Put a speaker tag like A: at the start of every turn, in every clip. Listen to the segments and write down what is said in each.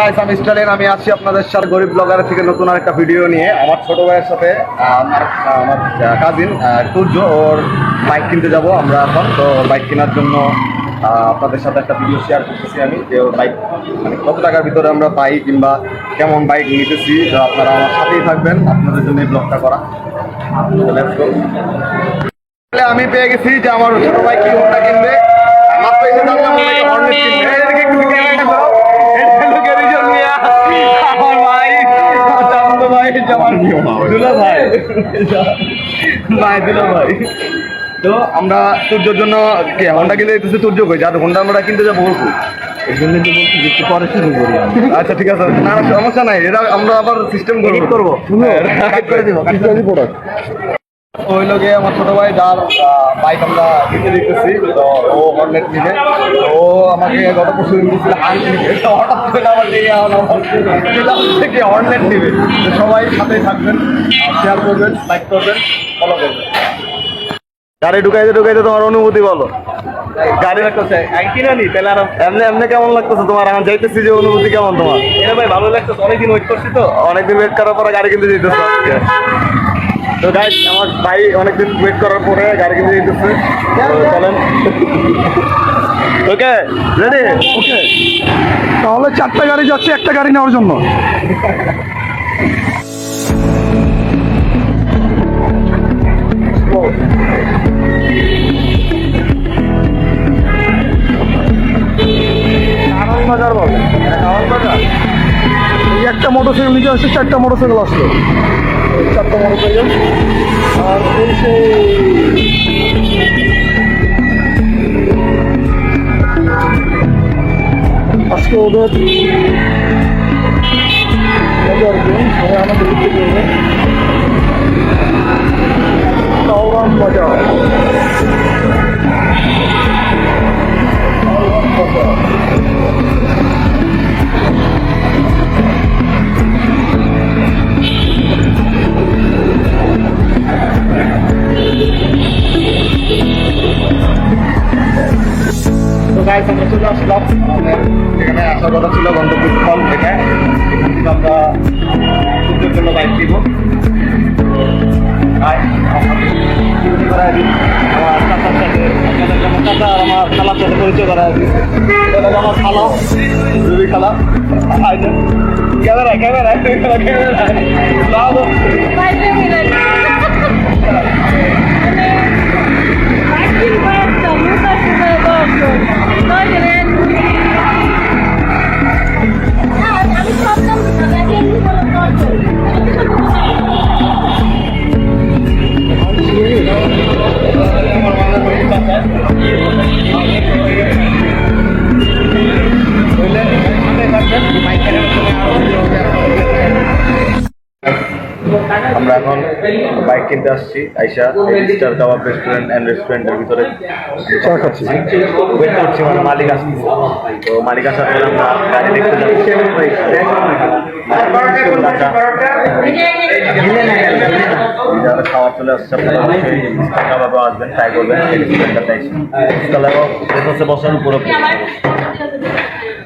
A: Guys, আমি Stalin আমি আছি আপনাদের সাথে গরিব ব্লগার থেকে নতুন আরেকটা ভিডিও নিয়ে। আমার ছোট ভাইয়ের সাথে আমার আমার কাজিন সূর্য ওর বাইক কিনতে যাব আমরা এখন। তো বাইক কেনার জন্য আপনাদের সাথে একটা ভিডিও শেয়ার করতেছি আমি যে ওর বাইক মানে কত টাকার ভিতরে আমরা পাই কিংবা কেমন বাইক নিতেছি। তো আপনারা আমার সাথেই থাকবেন আপনাদের জন্য এই ব্লগটা করা। আমি পেয়ে গেছি যে আমার ছোট ভাই কি কিনবে। মাত্র এসে এটা আমার দুলা ভাই ভাই দুলা ভাই তো আমরা সূর্যর জন্য কি? হন্ডা কিনতে দিতেছি সূর্য কই? যার হন্ডা আমরা কিনতে যাব বলব
B: এই জন্য তো বলছি যে একটু পরে শুরু করি
A: আচ্ছা ঠিক আছে। না না সমস্যা নাই। এটা আমরা আবার সিস্টেম
B: করব। করব?
A: কাট করে দিব। কাট করে দিব। ওই লোকে আমার ছোট ভাই যার বাইক আমরা তো ও হর্নেট নিবে। ও আমাকে গত পরশু নিবে তো হঠাৎ করে আমার দিকে থেকে হর্নেট নিবে। সবাই সাথেই থাকবেন শেয়ার করবেন লাইক করবেন ফলো করবেন। গাড়ি ঢুকাইতে ঢুকাইতে তোমার অনুভূতি বলো। গাড়ি
B: লাগতেছে। কিনে নি তাহলে আর
A: এমনি এমনি কেমন লাগতেছে তোমার? এখন যাইতেছি যে অনুভূতি কেমন তোমার?
B: এটা ভাই ভালো লাগতেছে অনেকদিন ওয়েট করছি তো।
A: অনেকদিন ওয়েট করার পরে গাড়ি কিনতে যেতেছে তো গাইস আমার ভাই অনেকদিন ওয়েট করার পরে গাড়ি কিনতে যেতেছে তো চলেন। ওকে রেডি
C: ওকে তাহলে চারটা গাড়ি যাচ্ছে একটা গাড়ি নেওয়ার জন্য।
A: বাজার বল।
C: এই একটা মোটরসাইকেল নিচে আসছে চারটা মোটরসাইকেল আসলো। এই চারটা মোটরসাইকেল আর এই সেই আজকে ওদের বাজার দিন সবাই আমাদের দিকে করবে কাউরান বাজার
A: পরিচয় করা আছে এটা আমার খালা রুবি খালা ক্যামেরা ক্যামেরা ক্যামেরা ক্যামেরা আমরা এখন বাইক কিনতে আসছি আইসা স্টার কাবাব রেস্টুরেন্ট অ্যান্ড রেস্টুরেন্টের ভিতরে।
C: চা খাচ্ছি।
A: ওয়েট করছি মানে মালিক আসছে। তো মালিক আসার পরে আমরা গাড়ি দেখতে যাব। খাওয়া চলে আসছে আপনারা আসবেন ট্রাই করবেন এসে স্টার বসার পুরো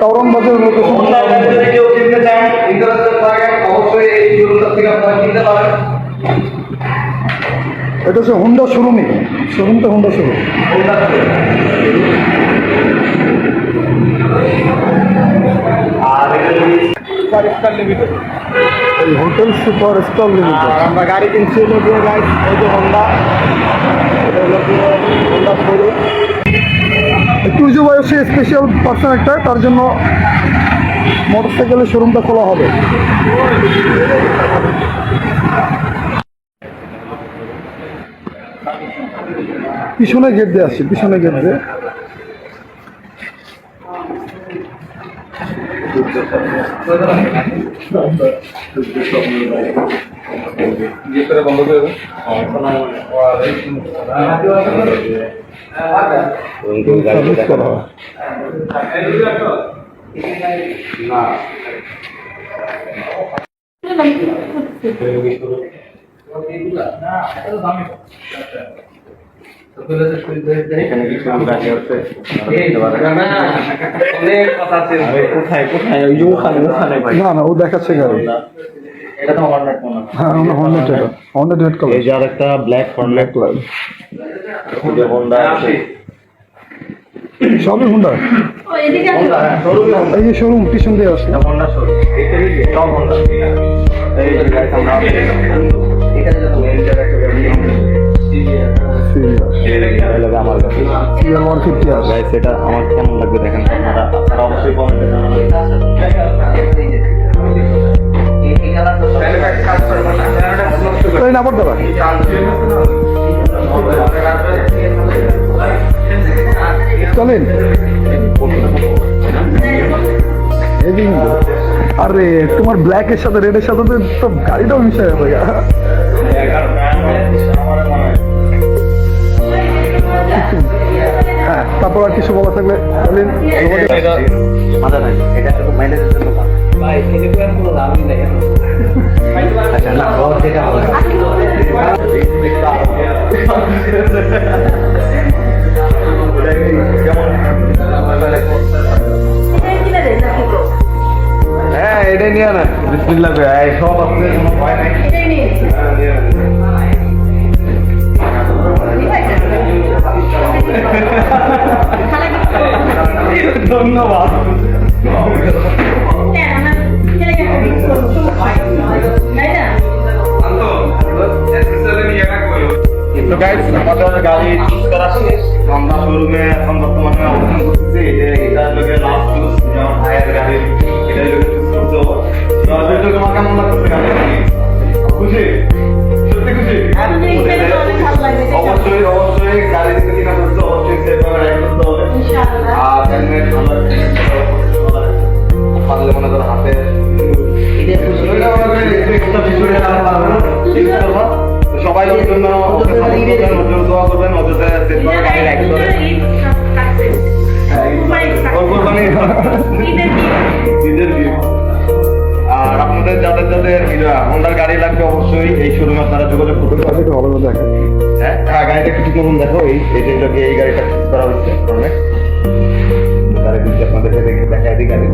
C: কাউরান বাজার
A: কেউ কিনতে চান ইন্টারেস্টেড থাকেন অবশ্যই এই শোরুমটা থেকে আপনারা কিনতে পারেন।
C: এটা হচ্ছে হুন্ডা শোরুমই শোরুমটা হুন্ডা শোরুম এই হোটেল সুপার স্টার লিমিটেড
A: আমরা গাড়ি কিনছি। হলো যে হোন্ডা এটা হলো দিয়ে হোন্ডা শোরুম
C: উজু বয়সে স্পেশাল পার্সন একটা, তার জন্য মোটরসাইকেলের শোরুমটা খোলা হবে। পিছনে গেট দিয়ে আসছি পিছনে গেট দিয়ে।
B: বন্ধ করে
C: সার্ভিস করা না না ও দেখাচ্ছে গাড়ি
A: এটা তো হর্নেট মনে হয়
C: হ্যাঁ হন্ড্রেড এটা হন্ড্রেড রেড কালার
A: এই যে আরেকটা ব্ল্যাক হর্নেট
C: কালার
A: যে হোন্ডা আছে।
C: সবই হুন্ডা
A: শোরুমে হোন্ডা
C: এই যে শোরুম পিছন দিয়ে আসছে
A: হোন্ডা শোরুম সব হোন্ডা এই যে গাড়ি আমরা মেন কাছে
C: সিআর ওয়ান ফিফটি আছে
A: গাইস এটা আমার কেমন লাগবে দেখেন আপনারা? আপনারা অবশ্যই কমেন্টে জানাবেন।
C: এই চলেন আরে তোমার ব্ল্যাকের সাথে রেডের সাথে তো গাড়িটাও মিশে যাবে হ্যাঁ তারপর আর কিছু বলা থাকলে বলেন
A: এটা শুধু জন্য
B: ভাই কোনো
A: আচ্ছা না হ্যাঁ এটাই নিয়ে না বিসমিল্লাহ সব আছে। কোনো ভয় নাই
D: এটাই নিয়ে
A: ধন্যবাদ। তো গাইস আমাদের গাড়ি চুজ করা এখন বর্তমানে অবস্থান করতেছি। যে এটা লোকে লাস্ট কেমন দেখো এই এটাকে এই গাড়িটা ঠিক করা হচ্ছে অনেক গাড়ি দিচ্ছি আপনাদেরকে দেখে দেখা দিই গাড়ি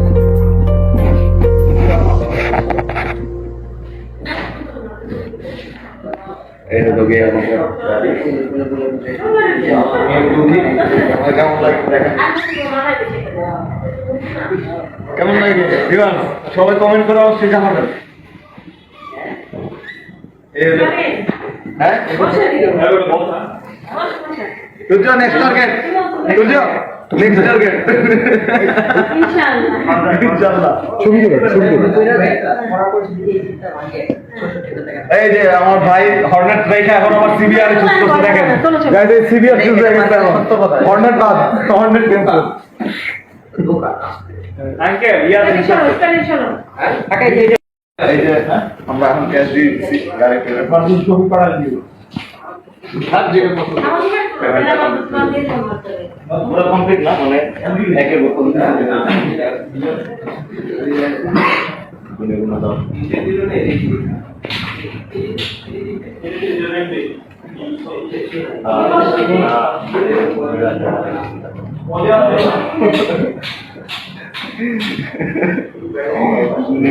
A: গিয়ে আমাদের কেমন লাগে কেমন লাগে বিমান সবাই কমেন্ট করে অবশ্যই জানাবেন। হ্যাঁ Surya next target Surya next target
D: ইনশাআল্লাহ।
A: ইনশাআল্লাহ।
C: ছবি দেবেন ছবি
A: এই যে আমার ভাই হর্নেট রেখে এখন আমার সিবিআর চুজ করতে দেখেন। এই সিবিআর চুজ হয়ে গেছে এখন। হর্নেট বাদ। Hornet
B: uncle.
A: এই যে আমরা এখন ক্যাশ দিয়ে দিচ্ছি। গাড়ি পেমেন্ট
C: ছবি করা দিও।
A: পুরো কমপ্লিট না মানে একের উপর গুনে গুনে দাও গুনে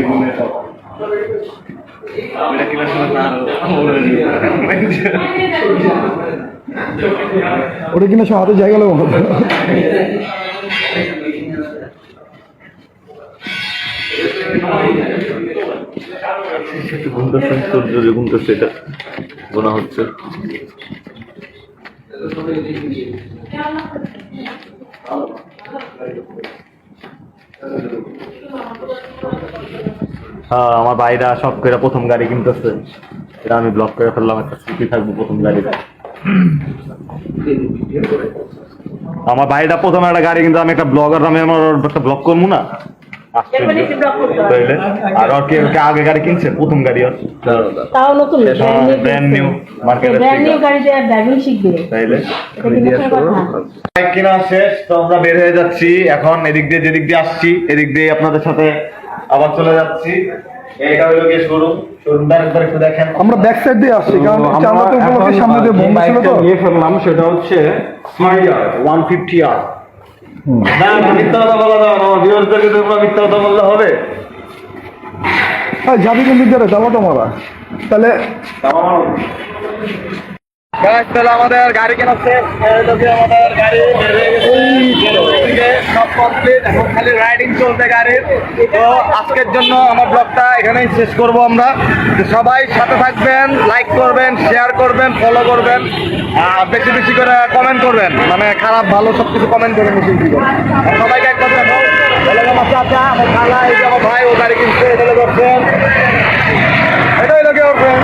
C: ওটা কিনা সব হাতে জায়গা লাগবে
A: হচ্ছে। হ্যাঁ আমার ভাইরা সব করে প্রথম গাড়ি কিনতেছে। এটা আমি ব্লক করে ফেললাম, একটা স্মৃতি থাকব প্রথম গাড়িটা আমার ভাইটা প্রথম একটা গাড়ি কিন্তু আমি একটা ব্লগার আমি আমার একটা ব্লগ করব না? তাইলে আর কি আগে গাড়ি কিনছে প্রথম গাড়ি ওর।
D: তাও নতুন?
A: ব্র্যান্ড নিউ মার্কেটে
D: ব্র্যান্ড নিউ গাড়িতে ড্রাইভিং শিখবে।
A: তাইলে?
D: এটা কিন্তু মুখের কথা।
A: বাইক কেনা শেষ তো আমরা বের হয়ে যাচ্ছি। এখন এদিক দিয়ে যেদিক দিয়ে আসছি এদিক দিয়ে আপনাদের সাথে আবার চলে যাচ্ছি। এইটা হলো গিয়ে শোরুম শোরুমটা একবার একটু দেখেন।
C: আমরা ব্যাক সাইড দিয়ে আসছি কারণ
B: আমরা
C: আমরা তো উপলক্ষে সামনে দিয়ে
B: যে
C: ছিল তো।
B: নিয়ে ফেললাম সেটা হচ্ছে স্মার্টার ওয়ান ফিফটি আর
A: না না, মিথ্যা কথা বলা যাবে না ভিউয়ারদেরকে তোমরা মিথ্যা কথা বললে হবে।
C: হ্যাঁ যাবি কিন্তু ধরে যাব তোমরা তাহলে
A: আমাদের গাড়ি কেনা শেষ। এই লোকে আমাদের গাড়ি। সব কমপ্লিট এখন খালি রাইডিং চলছে গাড়ির। তো আজকের জন্য আমার ব্লগটা এখানেই শেষ করব আমরা। সবাই সাথে থাকবেন লাইক করবেন শেয়ার করবেন ফলো করবেন, আর বেশি বেশি করে কমেন্ট করবেন। মানে খারাপ, ভালো সব কিছু কমেন্ট করবেন, বেশি বেশি করে। সবাইকে এক কথা আমার চাচা আমার খালা এই যে আমার ভাই, ও গাড়ি কিনছে, এটা হলো এটাই লোকে ওর friend।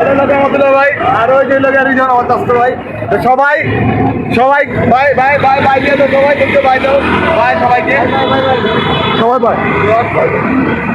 A: এটা লোকে আমাদের ভাই আর ওই যে আরেকজন আমার ভাই? তো সবাই সবাই ভাই ভাই ভাই ভাই দিয়ে তো সবাই দেখতে ভাই তো ভাই সবাইকে।
C: সবাই পায়